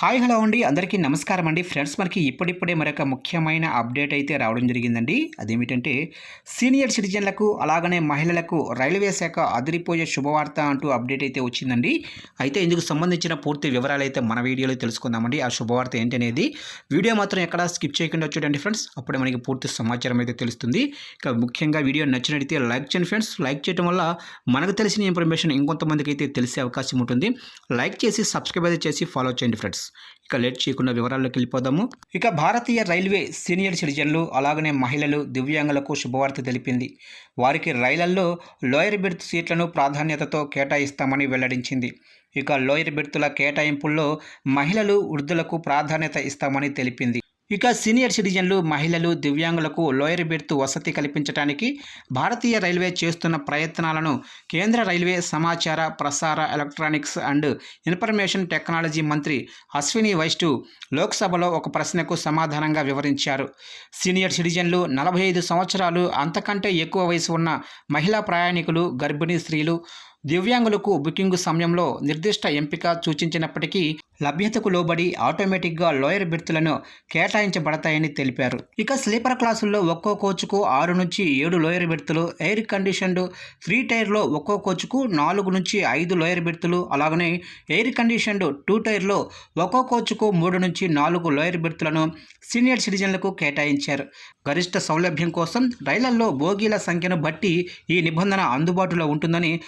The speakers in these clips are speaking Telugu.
హాయ్ హలో అండి. అందరికీ నమస్కారం అండి. ఫ్రెండ్స్ మనకి ఇప్పుడిప్పుడే మరొక ముఖ్యమైన అప్డేట్ అయితే రావడం జరిగిందండి. అదేమిటంటే సీనియర్ సిటిజన్లకు అలాగనే మహిళలకు రైల్వే శాఖ అదిరిపోయే శుభవార్త అంటూ అప్డేట్ అయితే వచ్చిందండి. అయితే ఇందుకు సంబంధించిన పూర్తి వివరాలు అయితే మన వీడియోలో తెలుసుకుందామండి. ఆ శుభవార్త ఏంటనేది వీడియో మాత్రం ఎక్కడ స్కిప్ చేయకుండా చూడండి ఫ్రెండ్స్. అప్పుడే మనకి పూర్తి సమాచారం అయితే తెలుస్తుంది. ఇక ముఖ్యంగా వీడియో నచ్చినట్లయితే లైక్ చేయండి ఫ్రెండ్స్. లైక్ చేయడం వల్ల మనకు తెలిసిన ఇన్ఫర్మేషన్ ఇంకొంతమందికి అయితే తెలిసే అవకాశం ఉంటుంది. లైక్ చేసి సబ్స్క్రైబ్ అయితే చేసి ఫాలో చేయండి ఫ్రెండ్స్. ఇక లేట్ చేయకుండా వివరాల్లోకి వెళ్ళిపోదాము. ఇక భారతీయ రైల్వే సీనియర్ సిటిజన్లు అలాగనే మహిళలు దివ్యాంగులకు శుభవార్త తెలిపింది. వారికి రైళ్ళలో లోయర్ బెర్త్ సీట్లను ప్రాధాన్యతతో కేటాయిస్తామని వెల్లడించింది. ఇక లోయర్ బెర్తుల కేటాయింపుల్లో మహిళలు వృద్ధులకు ప్రాధాన్యత ఇస్తామని తెలిపింది. ఇక సీనియర్ సిటిజన్లు మహిళలు దివ్యాంగులకు లోయర్ బెర్త్ వసతి కల్పించడానికి భారతీయ రైల్వే చేస్తున్న ప్రయత్నాలను కేంద్ర రైల్వే సమాచార ప్రసార ఎలక్ట్రానిక్స్ అండ్ ఇన్ఫర్మేషన్ టెక్నాలజీ మంత్రి అశ్విని వైష్ణు లోక్సభలో ఒక ప్రశ్నకు సమాధానంగా వివరించారు. సీనియర్ సిటిజన్లు నలభై ఐదు సంవత్సరాలు అంతకంటే ఎక్కువ వయసు ఉన్న మహిళా ప్రయాణికులు గర్భిణీ స్త్రీలు దివ్యాంగులకు బుకింగ్ సమయంలో నిర్దిష్ట ఎంపిక సూచించినప్పటికీ లభ్యతకు లోబడి ఆటోమేటిక్గా లోయర్ బెర్తులను కేటాయించబడతాయని తెలిపారు. ఇక స్లీపర్ క్లాసుల్లో ఒక్కో కోచ్కు ఆరు నుంచి ఏడు లోయర్ బెర్తులు ఎయిర్ కండిషన్డ్ త్రీ టైర్లో ఒక్కో కోచ్కు నాలుగు నుంచి ఐదు లోయర్ బెర్తులు అలాగనే ఎయిర్ కండిషన్డ్ టూ టైర్లో ఒక్కో కోచ్కు మూడు నుంచి నాలుగు లోయర్ బెర్తులను సీనియర్ సిటిజన్లకు కేటాయించారు. గరిష్ట సౌలభ్యం కోసం రైళ్ళలో బోగీల సంఖ్యను బట్టి ఈ నిబంధన అందుబాటులో ఉంటుందని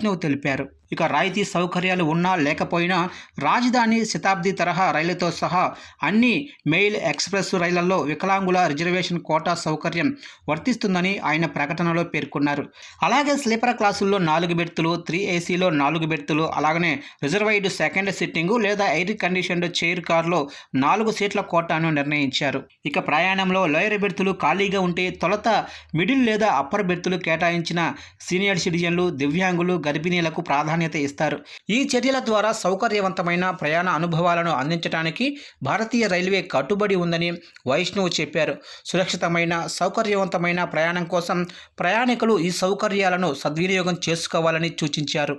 వైష్ణవ్ తెలిపారు. ఇక రాయితీ సౌకర్యాలు ఉన్నా లేకపోయినా రాజధాని శతాబ్ది తరహా రైళ్ళతో సహా అన్ని మెయిల్ ఎక్స్ప్రెస్ రైళ్ళలో వికలాంగుల రిజర్వేషన్ కోటా సౌకర్యం వర్తిస్తుందని ఆయన ప్రకటనలో పేర్కొన్నారు. అలాగే స్లీపర్ క్లాసుల్లో నాలుగు బెర్తులు త్రీ ఏసీలో నాలుగు బెర్తులు అలాగనే రిజర్వైడ్ సెకండ్ సిట్టింగు లేదా ఎయిర్ కండిషన్డ్ చైర్ కార్లో నాలుగు సీట్ల కోటాను నిర్ణయించారు. ఇక ప్రయాణంలో లోయర్ బెర్తులు ఖాళీగా ఉంటే తొలత మిడిల్ లేదా అప్పర్ బెర్తులు కేటాయించిన సీనియర్ సిటిజన్లు దివ్యాంగులు గర్భిణీలకు ప్రాధాన్యత ఇస్తారు. ఈ చర్యల ద్వారా సౌకర్యవంతమైన ప్రయాణ అనుభవాలను అందించడానికి భారతీయ రైల్వే కట్టుబడి ఉందని వైష్ణవ్ చెప్పారు. సురక్షితమైన సౌకర్యవంతమైన ప్రయాణం కోసం ప్రయాణికులు ఈ సౌకర్యాలను సద్వినియోగం చేసుకోవాలని సూచించారు.